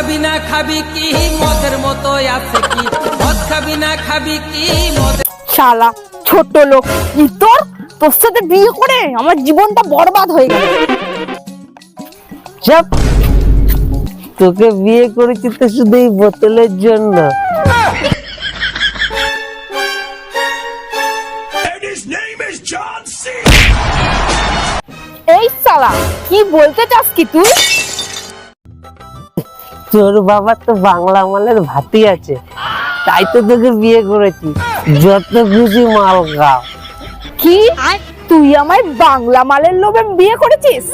খাবি না খাবি কি? মদের মতো আছে কি? মদ খাবি না খাবি কি? মদের শালা ছোট লোক। তোর তোর সাথে বিয়ে করে আমার জীবনটা বরবাদ হয়ে গেল। চাপ। তোকে বিয়ে করেছি তো শুধু এই বোতলের জন্য। এই শালা কি বলতে চাস কি তুই? তোর বাবার তো বাংলা মালের ভাতি আছে। তাই তো তোকে বিয়ে করেছি। যত খুশি মাল খাও। কি? তুই আমায় বাংলা মালের লোভে বিয়ে করেছিস?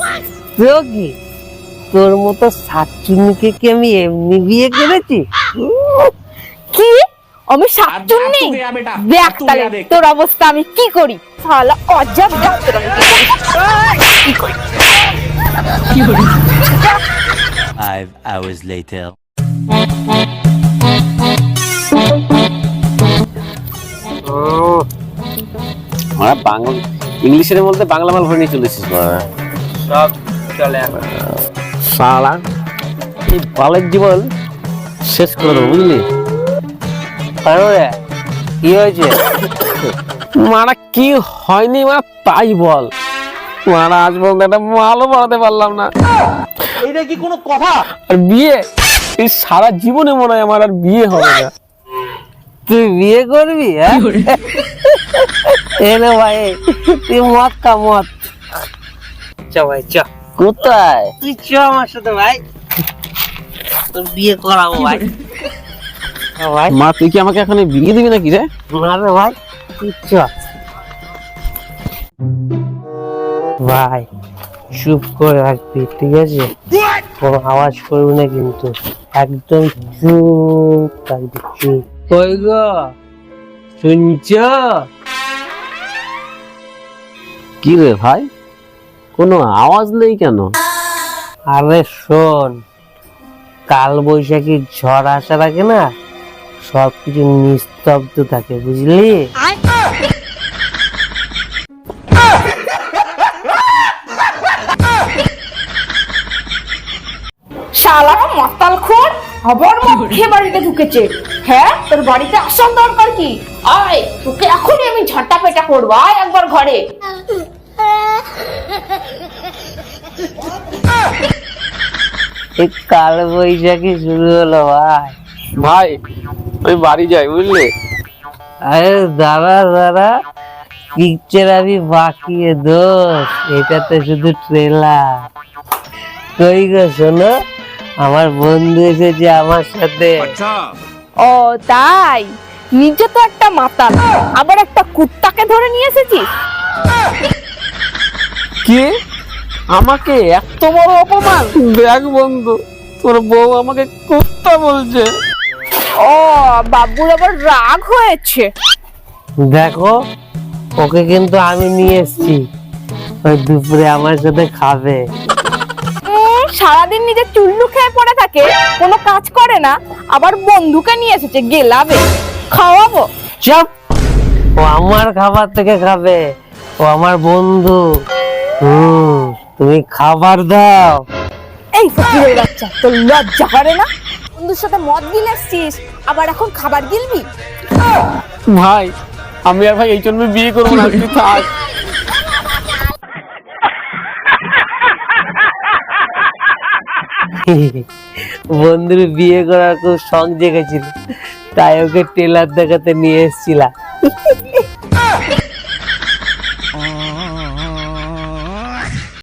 তো কি? তোর মতো সাতচুনিকে কি আমি এমনি বিয়ে করেছি? কি? আমি শাকচুন্নি দেখ তাহলে তোর অবস্থা আমি কি করি? শালা অজাব দেখ hours later. আমরা বাংলা ইংলিশের মধ্যে বাংলা মাল ভরে নিয়ে চলেছিস। সব চলে এখন শালা এই বালের জীবন শেষ করে দেবো বুঝলি রে? কি হয়েছে মারা কি হয়নি মা তাই বল মারা আজ পর্যন্ত একটা মালও বাড়াতে পারলাম না এইটা কি কোনো কথা? আর বিয়ে? এই সারা জীবনে মনে হয় আমার আর বিয়ে হবে না। তুই বিয়ে করবি হ্যাঁ? এনে ভাই তুই মদ খা মদ। চ ভাই চ। কোথায়? তুই চ আমার সাথে ভাই। তোর বিয়ে করাবো ভাই। ভাই। মা তুই কি আমাকে এখন বিয়ে দিবি নাকি রে? না রে ভাই তুই চ। ভাই চুপ করে রাখবি ঠিক আছে? কোনো আওয়াজ করবি না কিন্তু। একদম চুপ থাকবি চুপ। কই গো? শুনছ? কি রে ভাই? কোনো আওয়াজ নেই কেন? আরে শোন কাল বৈশাখী ঝড় আসার আগে না সবকিছু নিস্তব্ধ থাকে বুঝলি? শালা মাতাল খোর আবার মুখে বাড়িতে ঢুকেছে। হ্যাঁ তোর বাড়িতে আসার দরকার কি? আয় তোকে এখনই আমি ঝাঁটা পেটা করব। আয় একবার ঘরে। এই কাল বৈশাখী শুরু হলো ভাই। ভাই আমি বাড়ি যাই বুঝলি? আরে দাঁড়া দাঁড়া। পিকচার আমি বাকি এ দোষ। এটা তো শুধু ট্রেলার কই গো শোনো। আমার বন্ধু এসেছে আমার সাথে। ও তাই? নিজে তো একটা মাতাল। আবার একটা কুত্তাকে ধরে নিয়ে এসেছিস? কি? আমাকে? এত বড় অপমান। দেখ বন্ধু তোর বউ আমাকে কুত্তা বলছে। ও বাবুর আবার রাগ হয়েছে। দেখো ওকে কিন্তু আমি নিয়ে এসেছি। ওই দুপুরে আমার সাথে খাবে। সারাদিন নিজের চুল্লু খেয়ে পড়ে থাকে কোনো কাজ করে না আবার বন্ধুকে নিয়ে এসেছে গেলাবে খাওয়াবো। চপ। ও আমার খাবার থেকে খাবে ও আমার বন্ধু। হুম তুমি খাবার দাও। এই ফকিরের বাচ্চা তোর লজ্জা করে না? বন্ধুর সাথে মদ গিলে এসছিস আবার এখন খাবার গিলবি? ভাই আমি আর ভাই এই জন্য বিয়ে করব না তুই থাক। বন্ধুর বিয়ে করার খুব শখ জেগেছিল তাই ওকে টেলার দেখাতে নিয়ে এসেছিলাম।